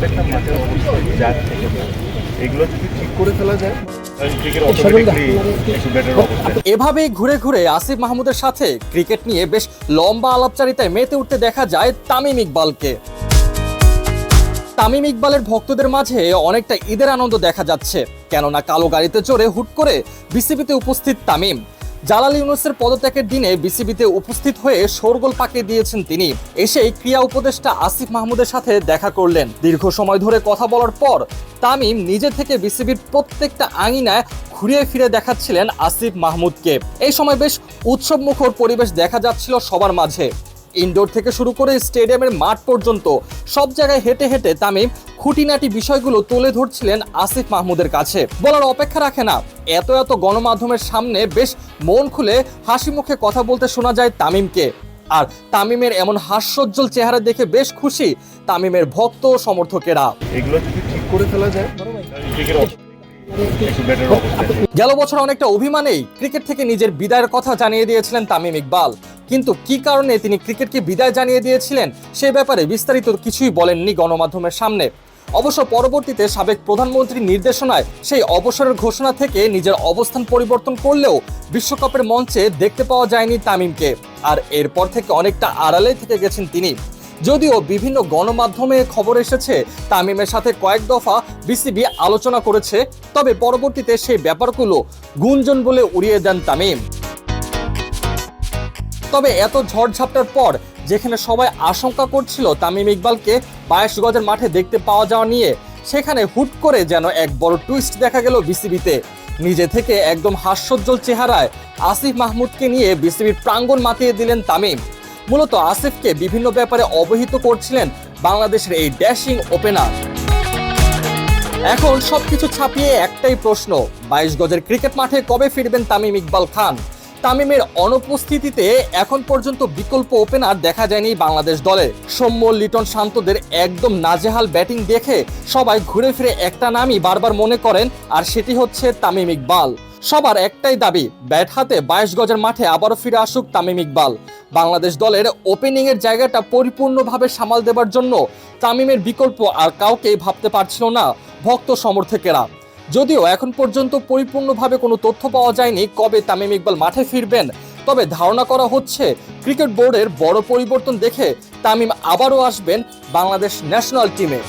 প্রত্যেকটা মাঠের অবস্থা যার থেকে এগুলো যদি ঠিক করে ফেলা যায় অবস্থা এভাবেই ঘুরে ঘুরে আসিফ মাহমুদের সাথে ক্রিকেট নিয়ে বেশ লম্বা আলাপচারিতায় মেতে উঠতে দেখা যায় তামিম ইকবালকে। তামিম ইকবালের ভক্তদের মাঝে অনেকটা ঈদের আনন্দ দেখা যাচ্ছে কেননা কালো গাড়িতে চড়ে হুট করে বিসিবিতে উপস্থিত তামিম। জালাল ইউনুসের পদত্যাগের দিনে বিসিবিতে উপস্থিত হয়ে শোরগোল পাকিয়ে দিয়েছেন তিনি। এসেই ক্রিয়া উপদেষ্টা আসিফ মাহমুদের সাথে দেখা করলেন। দীর্ঘ সময় ধরে কথা বলার পর তামিম নিজে থেকে বিসিবির প্রত্যেকটা আঙিনায় ঘুরিয়ে ফিরে দেখাচ্ছিলেন আসিফ মাহমুদকে। এই সময় বেশ উৎসবমুখর পরিবেশ দেখা যাচ্ছিল সবার মাঝে। ইনডোর থেকে শুরু করে স্টেডিয়ামের মাঠ পর্যন্ত সব জায়গায় হেঁটে হেঁটে তামিম খুঁটিনাটি বিষয়গুলো তুলে ধরছিলেন আসিফ মাহমুদের কাছে। বলার অপেক্ষা রাখে না। এত এত গণমাধ্যমের সামনে বেশ মন খুলে হাসি মুখে কথা বলতে শোনা যায় তামিমকে। আর তামিমের এমন হাস্যোজ্জ্বল চেহারা দেখে বেশ খুশি তামিমের ভক্ত ও সমর্থকেরা। এগুলো ঠিক করে ফেলা যায় গেল বছর অনেকটা অভিমানেই ক্রিকেট থেকে নিজের বিদায়ের কথা জানিয়ে দিয়েছিলেন তামিম ইকবাল। কিন্তু কি কারণে তিনি ক্রিকেটকে বিদায় জানিয়ে দিয়েছিলেন, সে ব্যাপারে বিস্তারিত কিছুই বলেননি গণমাধ্যমের সামনে। অবশ্য পরবর্তীতে সাবেক প্রধানমন্ত্রীর নির্দেশনায় সেই অবসরের ঘোষণা থেকে নিজের অবস্থান পরিবর্তন করলেও বিশ্বকাপের মঞ্চে দেখতে পাওয়া যায়নি তামিমকে, আর এরপর থেকে অনেকটা আড়ালে থেকে গেছেন তিনি। যদিও বিভিন্ন গণমাধ্যমে খবর এসেছে, তামিমের সাথে কয়েক দফা বিসিবি আলোচনা করেছে, তবে পরবর্তীতে সেই ব্যাপারগুলো গুঞ্জন বলে উড়িয়ে দেন তামিম। তবে এত ঝড়ঝাপটার পর যেখানে সবাই আশঙ্কা করছিল তামিম ইকবালকে বাইশ গজের মাঠে দেখতে পাওয়া যাওয়া নিয়ে, সেখানে হুট করে যেন এক বড় টুইস্ট দেখা গেল বিসিবিতে। নিজে থেকে একদম হাস্যোজ্জ্বল চেহারায় আসিফ মাহমুদকে নিয়ে বিসিবির প্রাঙ্গণ মাতিয়ে দিলেন তামিম। মূলত আসিফকে বিভিন্ন ব্যাপারে অবহিত করছিলেন বাংলাদেশের এই ড্যাশিং ওপেনার। এখন সবকিছু ছাপিয়ে একটাই প্রশ্ন বাইশ গজের ক্রিকেট মাঠে কবে ফিরবেন তামিম ইকবাল খান? তামিমের অনুপস্থিতিতে এখন পর্যন্ত বিকল্প ওপেনার দেখা যায়নি বাংলাদেশ দলে। সৌম্য, লিটন শান্তদের একদম নাজেহাল ব্যাটিং দেখে সবাই ঘুরে ফিরে একটা নামই বারবার মনে করেন, আর সেটি হচ্ছে তামিম ইকবাল। সবার একটাই দাবি ব্যাট হাতে বাইশ গজের মাঠে আবারও ফিরে আসুক তামিম ইকবাল। বাংলাদেশ দলের ওপেনিং এর জায়গাটা পরিপূর্ণভাবে সামাল দেবার জন্য তামিমের বিকল্প আর কাউকেই ভাবতে পারছিল না ভক্ত সমর্থকেরা। যদিও এখন পর্যন্ত পরিপূর্ণভাবে কোনো তথ্য পাওয়া যায়নি কবে তামিম ইকবাল মাঠে ফিরবেন, তবে ধারণা করা হচ্ছে ক্রিকেট বোর্ডের বড় পরিবর্তন দেখে তামিম আবারও আসবেন বাংলাদেশ ন্যাশনাল টিমে।